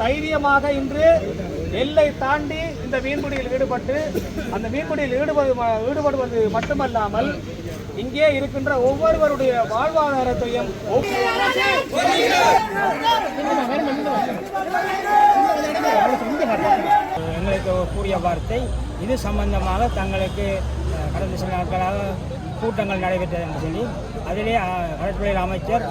தைரியமாக இன்று எல்லை தாண்டி இந்த மீன்பிடியில் ஈடுபட்டு அந்த மீன்பிடியில் ஈடுபடு ஈடுபடுவது மட்டுமல்லாமல் இங்கே இருக்கின்ற ஒவ்வொருவருடைய வாழ்வாதாரத்தையும் எங்களுக்கு கூறிய வார்த்தை இது சம்பந்தமாக தங்களுக்கு கடந்த சில நாட்களாக கூட்டங்கள் நடைபெற்றது என்று சொல்லி அதிலே அஹ், அமைச்சர்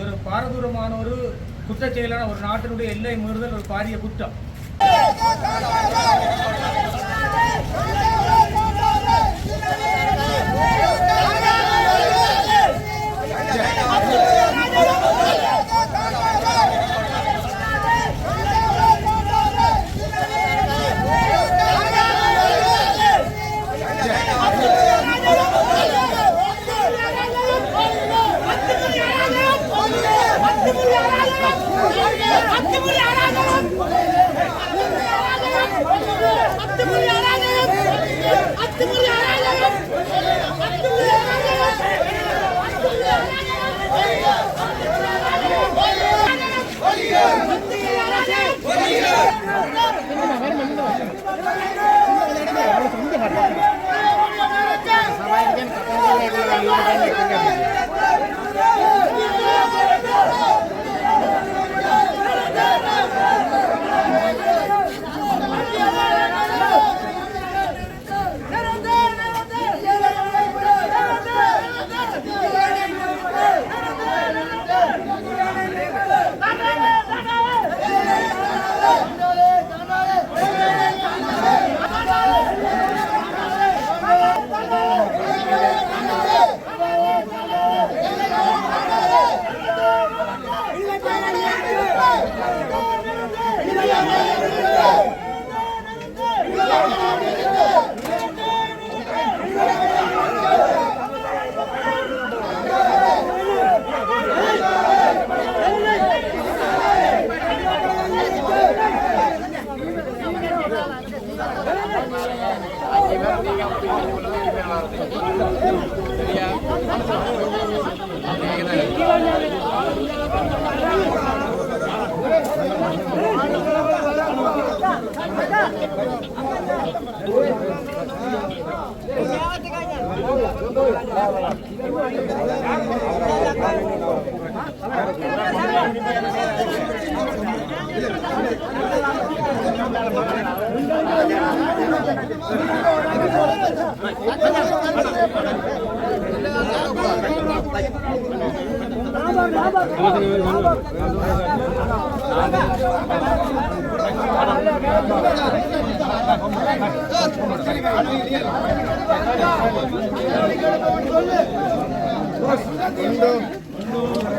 ஒரு பாரதூரமான ஒரு குற்ற செயலான ஒரு நாட்டினுடைய எல்லை மீறுதல் ஒரு பாரிய குற்றம்.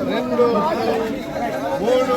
రెండు మూడు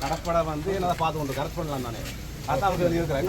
கடற்படை வந்து என்ன பார்த்து கொண்டு கரெக்ட் பண்ணலாம் தாத்தாவுக்கு அதான் அவங்க சொல்லி இருக்கிறேன்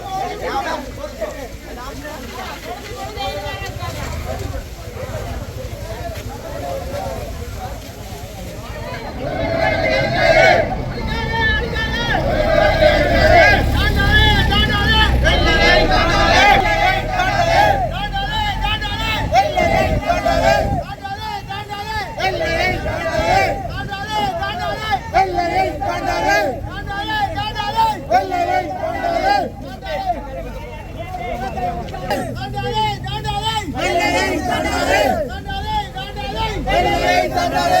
எங்க திருப்பி இருக்கிறேன் எல்லை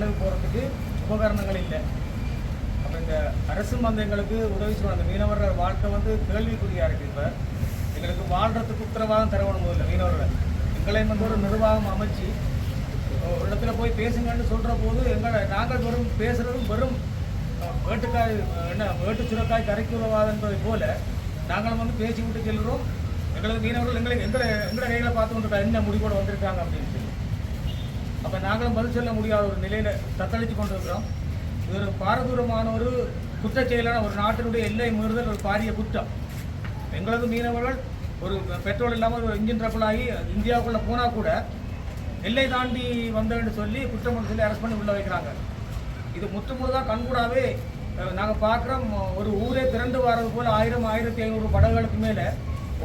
கடலுக்கு போகிறதுக்கு உபகரணங்கள் இல்லை. அப்போ இந்த அரசு மந்தங்களுக்கு உதவி செய்யணும் அந்த மீனவர்கள் வாழ்க்கை வந்து கேள்விக்குறியாக இருக்குது இப்போ. எங்களுக்கு வாழ்கிறதுக்கு உத்தரவாதம் தரவணும் முதல்ல மீனவர்கள். எங்களை வந்து ஒரு நிர்வாகம் அமைச்சு ஒரு இடத்துல போய் பேசுங்கன்னு சொல்கிற போது எங்களை நாங்கள் வெறும் பேசுகிறதும் வெறும் வேட்டுக்காய் என்ன வேட்டு சுரக்காய் கரைக்கு உதவாதுன்றதை போல நாங்களும் வந்து பேசி விட்டு செல்கிறோம் எங்களுக்கு மீனவர்கள் எங்களை எங்களை எங்களை கையில் பார்த்து கொண்டு என்ன முடிவோடு வந்திருக்காங்க அப்படின்னு அப்போ நாங்களும் பதில் சொல்ல முடியாத ஒரு நிலையில் தத்தளித்து கொண்டிருக்கிறோம். இது ஒரு பாரதூரமான ஒரு குற்ற செயலான ஒரு நாட்டினுடைய எல்லை மீறுதல் ஒரு பாரிய குற்றம். எங்களது மீனவர்கள் ஒரு பெட்ரோல் இல்லாமல் ஒரு இன்ஜின் ட்ரபிள் ஆகி இந்தியாவுக்குள்ளே போனால் கூட எல்லை தாண்டி வந்தேன்னு சொல்லி குற்றம் சொல்லி அரெஸ்ட் பண்ணி உள்ளே வைக்கிறாங்க. இது முற்றுமுழுதாக கண்கூடாவே நாங்கள் பார்க்குறோம் ஒரு ஊரே திரண்டு வர்றது போல் ஆயிரம் ஆயிரத்தி ஐநூறு படகுகளுக்கு மேலே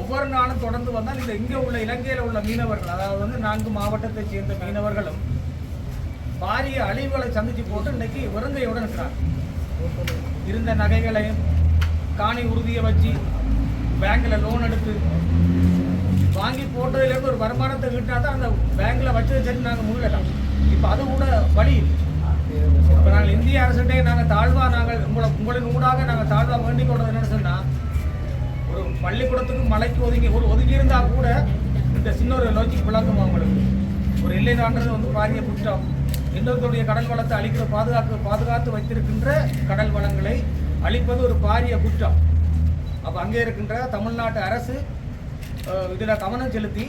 ஒவ்வொரு நாளும் தொடர்ந்து வந்தால் இந்த இங்கே உள்ள இலங்கையில் உள்ள மீனவர்கள் அதாவது வந்து நான்கு மாவட்டத்தைச் சேர்ந்த மீனவர்களும் பாரிய அழிவுகளை சந்தித்து போட்டு இன்னைக்கு வெறுங்கையோடு இருக்கிறாங்க. இருந்த நகைகளையும் காணி உறுதியை வச்சு பேங்க்கில் லோன் எடுத்து வாங்கி போட்டதுலேருந்து ஒரு வருமானத்தை கிட்டா தான் அந்த பேங்கில் வச்சது சரி நாங்கள் முழுகலாம். இப்போ அது கூட வழி இப்போ நாங்கள் இந்திய அரசுகிட்டே நாங்கள் தாழ்வாக நாங்கள் உங்களை உங்களின் ஊடாக நாங்கள் தாழ்வாக வேண்டிக் கொண்டது என்னன்னு சொன்னால் ஒரு பள்ளிக்கூடத்துக்கு மலைக்கு ஒதுங்கி ஒரு ஒதுங்கி இருந்தா கூட இந்த சின்ன ஒரு லாஜிக் விளக்கம் அவங்களுக்கு. ஒரு எல்லை தாண்டது வந்து பாரிய குற்றம். இன்னொருத்தருடைய கடல் வளத்தை அழிக்கிற பாதுகாக்க பாதுகாத்து வைத்திருக்கின்ற கடல் வளங்களை அழிப்பது ஒரு பாரிய குற்றம். அப்போ அங்கே இருக்கின்ற தமிழ்நாட்டு அரசு இதில் கவனம் செலுத்தி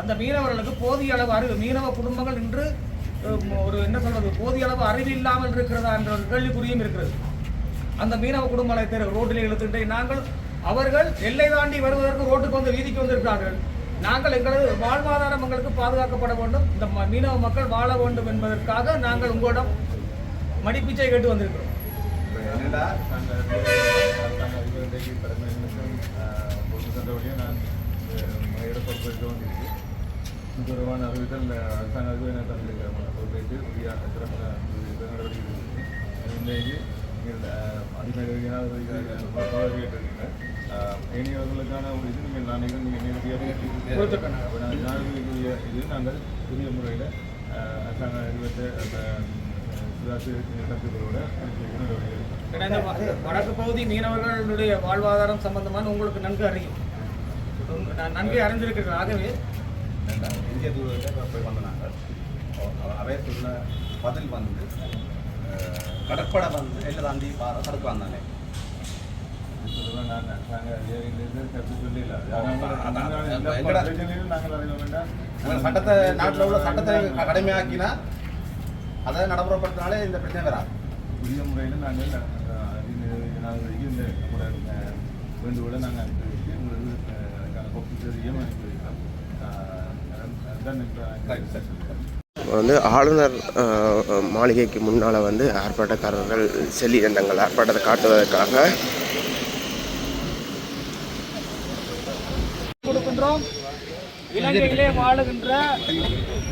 அந்த மீனவர்களுக்கு போதிய அளவு அறிவு மீனவ குடும்பங்கள் இன்று ஒரு என்ன சொல்றது போதிய அளவு அறிவு இல்லாமல் இருக்கிறதா என்ற ஒரு கேள்விக்குறியும் இருக்கிறது. அந்த மீனவ குடும்பங்களை தெரு ரோட்டில் இழுத்துட்டு நாங்கள் அவர்கள் எல்லை தாண்டி வருவதற்கு ரோட்டுக்கு வந்து வீதிக்கு வந்திருக்கிறார்கள். நாங்கள் எங்களது வாழ்வாதாரம் எங்களுக்கு பாதுகாக்கப்பட வேண்டும். இந்த ம- மீனவ மக்கள் வாழ வேண்டும் என்பதற்காக நாங்கள் உங்களிடம் மடிப்பிச்சை கேட்டு வந்திருக்கிறோம். நான் தொடர்பான அறிவித்தல் அரசாங்க அதிகாரி நான் தந்திருக்கிறேன் பொறுப்பேற்று உரிய சிறப்பான நடவடிக்கை இந்த நீங்கள் கேட்டிருக்கீங்க இனியவர்களுக்கான ஒரு இது நீங்கள் நான் நீங்கள் நேரடியாக இது நாங்கள் புதிய முறையில் அரசாங்க அறிவித்த அந்த வடக்கு பகுதி மீனவர்களுடைய வாழ்வாதாரம் சம்பந்தமான உங்களுக்கு நன்கு அறியும். நன்கு அறிந்திருக்கிறேன் ஆகவே இந்திய தூதர்கிட்ட போய் வந்த நாங்கள் அவை பதில் வந்து கடற்படை வந்து எல்லாம் தாண்டி பார தடுக்க நான் நாங்கள் கருத்து சொல்லல நாங்கள் அறிய வேண்டாம். நாங்கள் சட்டத்தை நாட்டில் உள்ள சட்டத்தை கடுமையாக்கினா அதை நடைமுறைப்படுத்தினாலே இந்த பிரச்சனை வராது. புதிய முறையில் நாங்கள் இந்த வேண்டுகோளை நாங்கள் அனுப்பி வச்சு உங்களுக்கு அதுக்கான அனுப்பி வைக்கிறோம். அதுதான் வந்து ஆளுநர் மாளிகைக்கு முன்னால் வந்து ஆர்ப்பாட்டக்காரர்கள் செல்லியிருந்தாங்கள் ஆர்ப்பாட்டத்தை காட்டுவதற்காக இலங்கையிலே வாழுகின்ற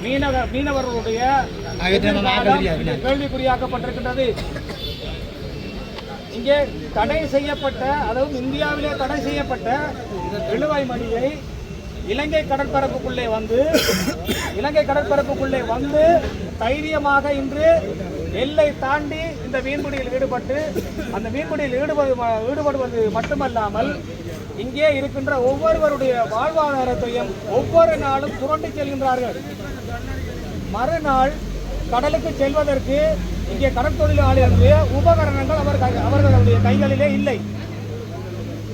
மீனவ மீனவர்களுடைய கேள்விக்குறியாக்கப்பட்டிருக்கின்றது. இங்கே தடை செய்யப்பட்ட அதுவும் இந்தியாவிலே தடை செய்யப்பட்ட இழுவாய் மணியை இலங்கை கடற்பரப்புக்குள்ளே வந்து இலங்கை கடற்பரப்புக்குள்ளே வந்து தைரியமாக இன்று எல்லை தாண்டி இந்த மீன்பிடியில் ஈடுபட்டு அந்த மீன்பிடியில் ஈடுபடு ஈடுபடுவது மட்டுமல்லாமல் இங்கே இருக்கின்ற ஒவ்வொருவருடைய வாழ்வாதாரத்தையும் ஒவ்வொரு நாளும் புரண்டு செல்கின்றார்கள். மறுநாள் கடலுக்கு செல்வதற்கு இங்கே கடற்தொழிலாளர்களுடைய உபகரணங்கள் அவர் அவர்களுடைய கைகளிலே இல்லை.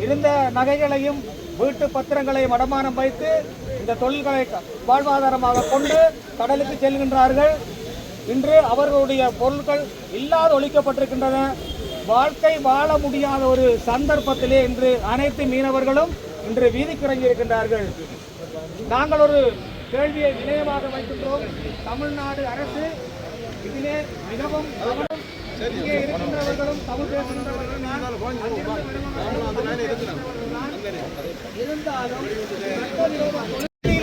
இருந்த நகைகளையும் வீட்டு பத்திரங்களையும் அடமானம் வைத்து இந்த தொழில்களை க- வாழ்வாதாரமாக கொண்டு கடலுக்கு செல்கின்றார்கள். இன்று அவர்களுடைய பொருட்கள் இல்லாது ஒழிக்கப்பட்டிருக்கின்றன. வாழ்க்கை வாழ முடியாத ஒரு சந்தர்ப்பத்திலே இன்று அனைத்து மீனவர்களும் இன்று வீதிக்கு இருக்கின்றார்கள் நாங்கள் ஒரு கேள்வியை நிலையமாக வைக்கின்றோம். தமிழ்நாடு அரசு இதிலே மிகவும் கவனம் இங்கே இருக்கின்றவர்களும் தமிழ் பேசுகின்றவர்களும் இருந்தாலும்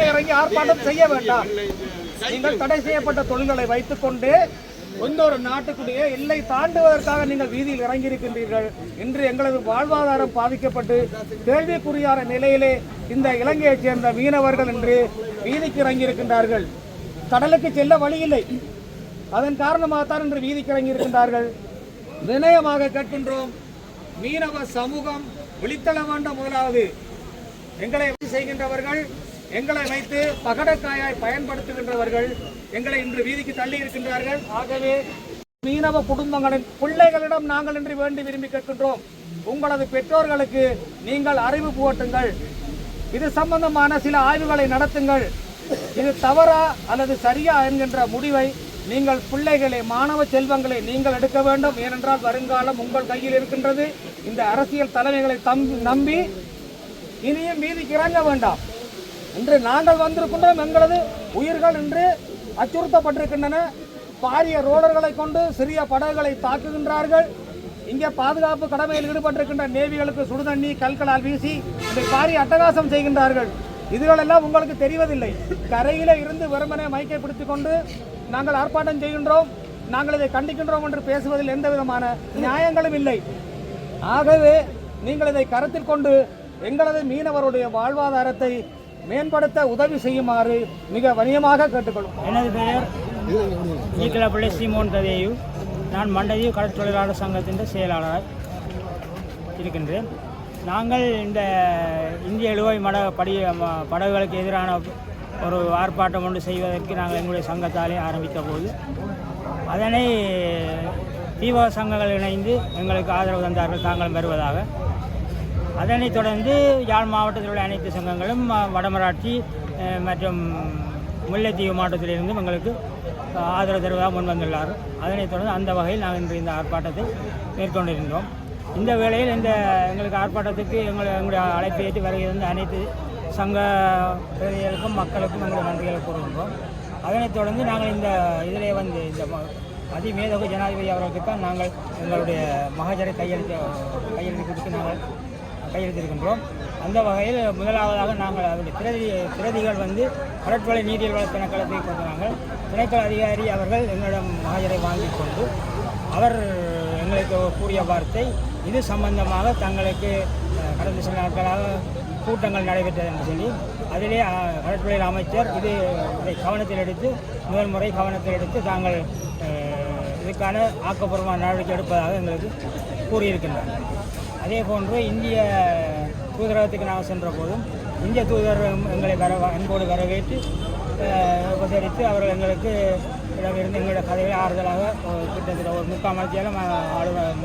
இறங்கி ஆர்ப்பாட்டம் செய்ய வேண்டாம். நீங்கள் தடை செய்யப்பட்ட தொழில்களை வைத்துக்கொண்டு இன்னொரு நாட்டுக்குடைய எல்லை தாண்டுவதற்காக நீங்கள் வீதியில் இறங்கியிருக்கின்றீர்கள் இன்று எங்களது வாழ்வாதாரம் பாதிக்கப்பட்டு கேள்விக்குறியான நிலையிலே இந்த இலங்கையைச் சேர்ந்த மீனவர்கள் இன்று வீதிக்கு இறங்கியிருக்கின்றார்கள். கடலுக்கு செல்ல வழி இல்லை அதன் காரணமாகத்தான் இன்று வீதிக்கு இறங்கியிருக்கின்றார்கள். வினயமாக கேட்கின்றோம் மீனவ சமூகம் விழித்தள வேண்டும் முதலாவது. எங்களை எப்படி செய்கின்றவர்கள் எங்களை வைத்து பகடக்காயாய் பயன்படுத்துகின்றவர்கள் எங்களை இன்று வீதிக்கு தள்ளி இருக்கின்றார்கள். ஆகவே மீனவ குடும்பங்களின் பிள்ளைகளிடம் நாங்கள் இன்று வேண்டி விரும்பி கேட்கின்றோம். உங்களது பெற்றோர்களுக்கு நீங்கள் அறிவு புகட்டுங்கள். இது சம்பந்தமான சில ஆய்வுகளை நடத்துங்கள். இது தவறா அல்லது சரியா என்கின்ற முடிவை நீங்கள் பிள்ளைகளை மாணவ செல்வங்களை நீங்கள் எடுக்க வேண்டும். ஏனென்றால் வருங்காலம் உங்கள் கையில் இருக்கின்றது. இந்த அரசியல் தலைமைகளை நம்பி இனியும் வீதிக்கு இறங்க வேண்டாம். இன்று நாங்கள் வந்திருக்கின்றோம். எங்களது உயிர்கள் இன்று அச்சுறுத்தப்பட்டிருக்கின்றன. பாரிய ரோலர்களை கொண்டு சிறிய படகுகளை தாக்குகின்றார்கள். இங்கே பாதுகாப்பு கடமையில் ஈடுபட்டிருக்கின்ற நேவிகளுக்கு சுடுதண்ணி கல்களால் வீசி இதை பாரிய அட்டகாசம் செய்கின்றார்கள். இதுகளெல்லாம் உங்களுக்கு தெரிவதில்லை. கரையில இருந்து வெறுமனே மைக்கை பிடித்து கொண்டு நாங்கள் ஆர்ப்பாட்டம் செய்கின்றோம். நாங்கள் இதை கண்டிக்கின்றோம் என்று பேசுவதில் எந்த விதமான நியாயங்களும் இல்லை. ஆகவே நீங்கள் இதை கருத்தில் கொண்டு எங்களது மீனவருடைய வாழ்வாதாரத்தை மேம்படுத்த உதவி செய்யுமாறு மிக வணிகமாக கேட்டுக்கொள்வோம். எனது பெயர் ஈக்கலப்பள்ளி சீமோன் ததேயு நான் மண்டதீவு கடற்தொழிலாளர் சங்கத்தின் செயலாளராக இருக்கின்றேன். நாங்கள் இந்த இந்திய இழுவை மட படி ம- படகுகளுக்கு எதிரான ஒரு ஆர்ப்பாட்டம் ஒன்று செய்வதற்கு நாங்கள் எங்களுடைய சங்கத்தாலே ஆரம்பித்த போது அதனை தீவிர சங்கங்கள் இணைந்து எங்களுக்கு ஆதரவு தந்தார்கள் தாங்களும் வருவதாக. அதனைத் தொடர்ந்து யாழ் மாவட்டத்தில் உள்ள அனைத்து சங்கங்களும் வடமராட்சி மற்றும் முல்லைத்தீவு மாவட்டத்திலிருந்தும் எங்களுக்கு ஆதரவு தருவதாக முன்வந்துள்ளார் அதனைத் தொடர்ந்து அந்த வகையில் நாங்கள் இன்று இந்த ஆர்ப்பாட்டத்தை மேற்கொண்டிருந்தோம். இந்த வேளையில் இந்த எங்களுக்கு ஆர்ப்பாட்டத்துக்கு எங்களை எங்களுடைய அழைப்பை ஏற்று வருகை இருந்த அனைத்து சங்க பிரதிகளுக்கும் மக்களுக்கும் எங்களுடைய நன்றிகளை கூறுகின்றோம். அதனைத் தொடர்ந்து நாங்கள் இந்த இதிலே வந்து இந்த ம- அதிமேதகு ஜனாதிபதி அவர்களுக்கு தான் நாங்கள் எங்களுடைய மகாஜரை கையெழுத்து கையெழுத்து கொடுத்து நாங்கள் கையெழுத்திருக்கின்றோம். அந்த வகையில் முதலாவதாக நாங்கள் அவருடைய பிரதி பிரதிகள் வந்து கடற்கொலை நீரியல் வள திணைக்களத்தை கொண்டு திணைக்கள அதிகாரி அவர்கள் எங்களிடம் மகஜரை வாங்கி கொண்டு அவர் எங்களுக்கு கூறிய வார்த்தை இது சம்பந்தமாக தங்களுக்கு கடந்த சில நாட்களாக கூட்டங்கள் நடைபெற்றது என்று சொல்லி அதிலே அஹ், அமைச்சர் இது இதை கவனத்தில் எடுத்து முதல் முறை கவனத்தில் எடுத்து தாங்கள் இதுக்கான ஆக்கப்பூர்வமான நடவடிக்கை எடுப்பதாக எங்களுக்கு கூறியிருக்கின்றனர் அதே போன்று இந்திய தூதரகத்துக்கு நாங்கள் சென்ற போதும் இந்திய தூதர் எங்களை வர அன்போடு வரவேற்று உபசரித்து அவர்கள் எங்களுக்கு இடமிருந்து எங்களுடைய கதைகளை ஆறுதலாக ஒரு கிட்டத்தட்ட ஒரு முக்கால் மணி ஆளுநர்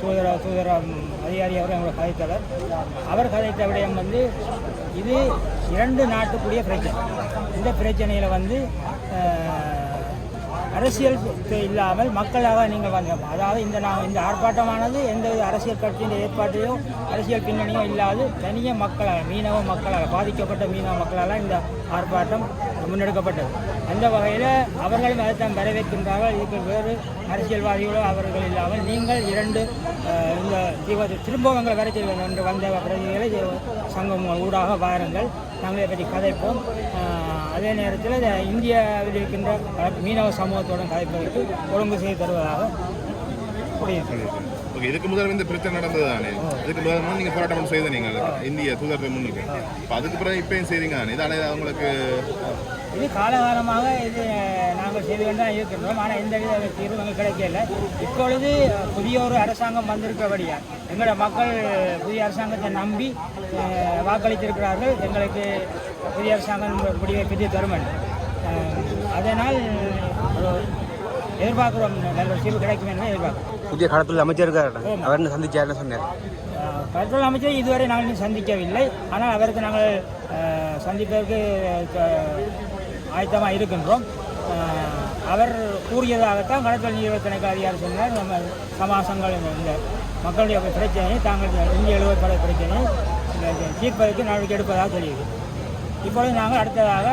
தூதர தூதர அதிகாரி அவர் எங்களை கதைத்தவர் அவர் கதைத்த விடயம் வந்து இது இரண்டு நாட்டுக்குரிய பிரச்சனை. இந்த பிரச்சனையில் வந்து அரசியல் இல்லாமல் மக்களாக நீங்கள் வந்தோம். அதாவது இந்த நான் இந்த ஆர்ப்பாட்டமானது எந்த அரசியல் கட்சியின் ஏற்பாட்டையோ அரசியல் பின்னணியோ இல்லாது தனிய மக்களால் மீனவ மக்களால் பாதிக்கப்பட்ட மீனவ மக்களால் இந்த ஆர்ப்பாட்டம் முன்னெடுக்கப்பட்டது. அந்த வகையில் அவர்களும் அதை தான் வரவேற்கின்றார்கள். இதுக்கு வேறு அரசியல்வாதிகளோ அவர்கள் இல்லாமல் நீங்கள் இரண்டு இந்த தீவிர திரும்ப எங்களை வர என்று வந்த பிரதிகளை சங்கம் ஊடாக வாருங்கள். நாங்கள் இதை பற்றி கதைப்போம். அதே நேரத்தில் இந்த இந்தியாவில் இருக்கின்ற மீனவ சமூகத்துடன் கதைப்பதற்கு ஒழுங்கு செய்து தருவதாக ஓகே இதுக்கு முதல்ல இந்த பிரச்சனை நடந்தது தானே இதுக்கு முதல்ல நீங்க போராட்டம் செய்த நீங்க இந்திய தூதரத்தை முன்னுக்கு. இப்போ அதுக்கு பிறகு இப்பயும் செய்றீங்க தானே? இதானே உங்களுக்கு இது காலகாலமாக இது நாங்கள் செய்து கொண்டு தான் இருக்கின்றோம். ஆனால் எந்த வித தீர்வும் எங்களுக்கு கிடைக்கல இப்பொழுது புதிய ஒரு அரசாங்கம் வந்திருக்கபடியா எங்களோட மக்கள் புதிய அரசாங்கத்தை நம்பி வாக்களித்திருக்கிறார்கள். எங்களுக்கு புதிய அரசாங்கம் முடிவை பெற்று தரும் என்று. அஹ், அதனால் எதிர்பார்க்குறோம். நல்ல தீர்வு கிடைக்கும் என்று எதிர்பார்க்கிறோம். புதிய கடத்தல் அமைச்சர் இருக்காரு? அவர் என்ன சந்திச்சாருன்னு சொன்னார்? கடற்கரை அமைச்சர் இதுவரை நாங்கள் இன்னும் சந்திக்கவில்லை. ஆனால் அவருக்கு நாங்கள் சந்திப்பதற்கு ஆயத்தமாக இருக்கின்றோம். அவர் கூறியதாகத்தான் கடற்கரை நீர்வள திணைக்கள அதிகாரி சொன்னார். நம்ம சமாசங்கள் இந்த- மக்களுடைய பிரச்சனையை தாங்கள் இந்திய எழுவப்பட பிரச்சனையை இந்த தீர்ப்பதற்கு நடவடிக்கை எடுப்பதாக தெரியுது. இப்பொழுது நாங்கள் அடுத்ததாக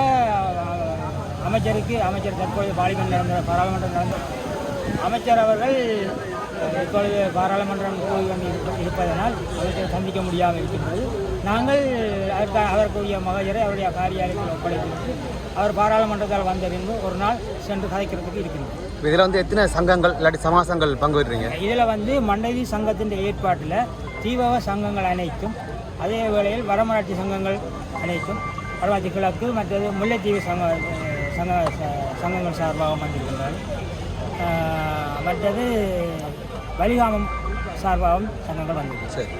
அமைச்சருக்கு அமைச்சர் தற்போது பார்லிமெண்ட் நடந்த பாராளுமன்றம் நடந்த அமைச்சர் அவர்கள் இப்பொழுது பாராளுமன்றம் கூடி கொண்டு இருப்ப- இருப்பதனால் அவற்றை சந்திக்க முடியாமல் இருக்கின்றது. நாங்கள் அதற்கு அதற்குரிய மகஜரை அவருடைய காரியாலயத்தில் ஒப்படைத்துவிட்டு அவர் பாராளுமன்றத்தால் வந்த பின்பு ஒரு நாள் சென்று கதைக்கிறதுக்கு இருக்கின்றோம் இதில் வந்து எத்தனை சங்கங்கள் இல்லாட்டி சமாசங்கள் பங்கு பெற்றீங்க இதில் வந்து மண்டவி சங்கத்தின் ஏற்பாட்டில் தீபக சங்கங்கள் அனைத்தும் அதே வேளையில் வடமராட்சி சங்கங்கள் அனைத்தும் வடமராட்சி கிழக்கு மற்றது முல்லைத்தீவு சங்க சங்க சங்கங்கள் சார்பாக வந்திருக்கின்றார் ஆஹ் மற்றது வலிகாமம் சார்பாகவும் சங்கங்கள் வந்தது. சரி.